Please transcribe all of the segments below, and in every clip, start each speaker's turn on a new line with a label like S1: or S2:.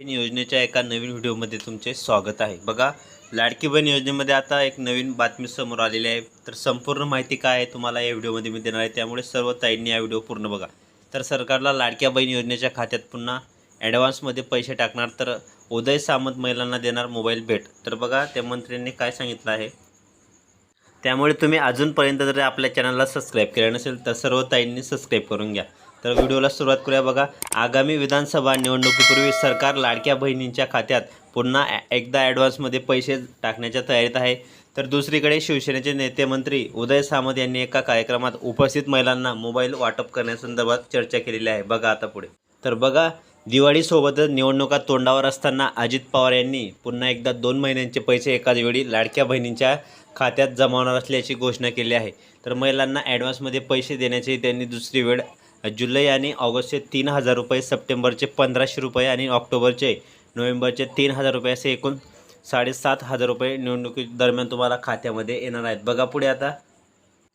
S1: बहीण योजनेच्या एका नवीन व्हिडिओमध्ये तुमचे स्वागत आहे. बघा लाडकी बहीण योजनेमध्ये आता एक नवीन बातमी समोर आलेली आहे. तर संपूर्ण माहिती काय आहे तुम्हाला या व्हिडिओमध्ये मी देणार आहे. त्यामुळे सर्व ताईंनी या व्हिडिओ पूर्ण बघा. तर सरकारला लाडक्या बहीण योजनेच्या खात्यात पुन्हा ॲडव्हान्समध्ये पैसे टाकणार तर उदय सामंत महिलांना देणार मोबाईल भेट. तर बघा त्या मंत्र्यांनी काय सांगितलं आहे. त्यामुळे तुम्ही अजूनपर्यंत जर आपल्या चॅनलला सबस्क्राईब केलं नसेल तर सर्व ताईंनी सबस्क्राईब करून घ्या. तर व्हिडिओला सुरुवात करूया. बघा आगामी विधानसभा निवडणुकीपूर्वी सरकार लाडक्या बहिणींच्या खात्यात पुन्हा एकदा ॲडव्हान्समध्ये पैसे टाकण्याच्या तयारीत आहे. तर दुसरीकडे शिवसेनेचे नेते मंत्री उदय सामंत यांनी एका कार्यक्रमात उपस्थित महिलांना मोबाईल वाटप करण्यासंदर्भात चर्चा केलेली आहे. बघा आता पुढे. तर बघा दिवाळीसोबतच निवडणुका तोंडावर असताना अजित पवार यांनी पुन्हा एकदा दोन महिन्यांचे पैसे एकाच वेळी लाडक्या बहिणींच्या खात्यात जमावणार असल्याची घोषणा केली आहे. तर महिलांना ॲडव्हान्समध्ये पैसे देण्याची त्यांनी दुसरी वेळ जुलै आणि ऑगस्टचे तीन हजार रुपये सप्टेंबरचे पंधराशे रुपये आणि ऑक्टोबरचे नोव्हेंबरचे तीन हजार रुपये असे एकूण साडेसात हजार रुपये निवडणुकी दरम्यान तुम्हाला खात्यामध्ये येणार आहेत. बघा पुढे आता.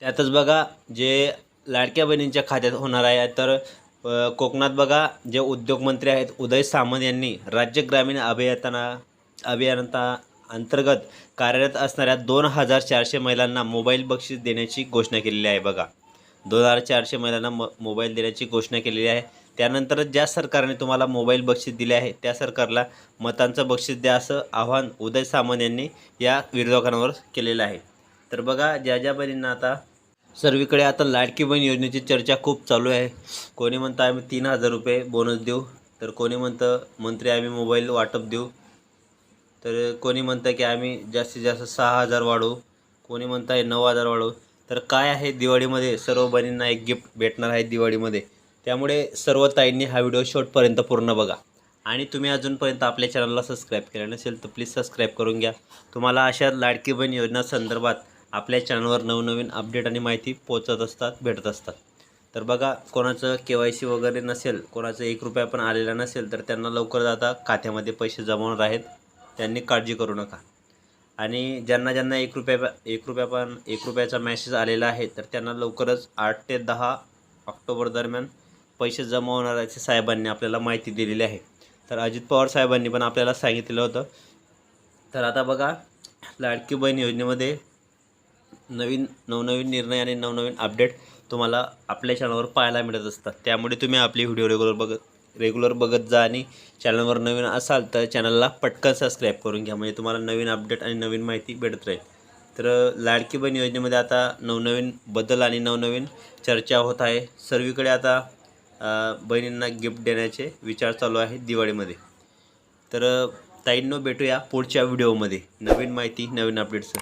S1: त्यातच बघा जे लाडक्या बहिणींच्या खात्यात होणार आहे तर कोकणात बघा जे उद्योगमंत्री आहेत उदय सामंत यांनी राज्य ग्रामीण अभियंत्रणा अभियंता अंतर्गत कार्यरत असणाऱ्या दोन हजार चारशे महिलांना मोबाईल बक्षीस देण्याची घोषणा केलेली आहे बघा. दोन हजार चारशे महिलांना म मोबाईल देण्याची घोषणा केलेली आहे. त्यानंतरच ज्या सरकारने तुम्हाला मोबाईल बक्षीस दिले आहे त्या सरकारला मतांचं बक्षीस द्या असं आव्हान उदय सामंत यांनी या विरोधकांवर केलेलं आहे. तर बघा ज्या ज्या बहिणींना आता सर्वीकडे आता लाडकी बहीण योजनेची चर्चा खूप चालू आहे. कोणी म्हणतं आम्ही तीन हजार रुपये बोनस देऊ. तर कोणी म्हणतं मंत्री आम्ही मोबाईल वाटप देऊ. तर कोणी म्हणतं की आम्ही जास्तीत जास्त सहा हजार वाढवू. कोणी म्हणतं आहे नऊ हजार वाढवू. तर काय आहे दिवाळीमध्ये? सर्व बहिणींना एक गिफ्ट भेटणार आहे दिवाळीमध्ये. त्यामुळे सर्व ताईंनी हा व्हिडिओ शॉर्टपर्यंत पूर्ण बघा. आणि तुम्ही अजूनपर्यंत आपल्या चॅनलला सबस्क्राईब केलं नसेल तर प्लीज सबस्क्राईब करून घ्या. तुम्हाला अशा लाडकी बहीण योजना संदर्भात आपल्या चॅनलवर नवनवीन अपडेट आणि माहिती पोचत असतात भेटत असतात. तर बघा कोणाचं के वाय सी वगैरे नसेल कोणाचं एक रुपया पण आलेला नसेल तर त्यांना लवकर आता खात्यामध्ये पैसे जमवणार आहेत. त्यांनी काळजी करू नका. आणि ज्यांना ज्यांना एक रुपया एक रुपया पण एक रुपयाचा मॅसेज आलेला आहे तर त्यांना लवकरच आठ ते दहा ऑक्टोबर दरम्यान पैसे जमा होणार साहेबांनी आपल्याला माहिती दिलेली आहे. तर अजित पवार साहेबांनी पण आपल्याला सांगितलं होतं. तर आता बघा लाडकी बहीण योजनेमध्ये नवीन नवनवीन निर्णय आणि नवनवीन अपडेट तुम्हाला आपल्या चॅनलवर पाहायला मिळत असतात. त्यामुळे तुम्ही आपली व्हिडिओ रेग्युलर बघत रेग्युलर बघत जा आणि चॅनलवर नवीन असाल तर चॅनलला पटकन सबस्क्राईब करून घ्या. म्हणजे तुम्हाला नवीन अपडेट आणि नवीन माहिती भेटत राहील. तर लाडकी बहीण योजनेमध्ये आता नवनवीन बदल आणि नवनवीन चर्चा होत आहे. सर्वीकडे आता बहिणींना गिफ्ट देण्याचे विचार चालू आहे दिवाळीमध्ये. तर ताईंनो भेटूया पुढच्या व्हिडिओमध्ये. नवीन माहिती नवीन अपडेट्स.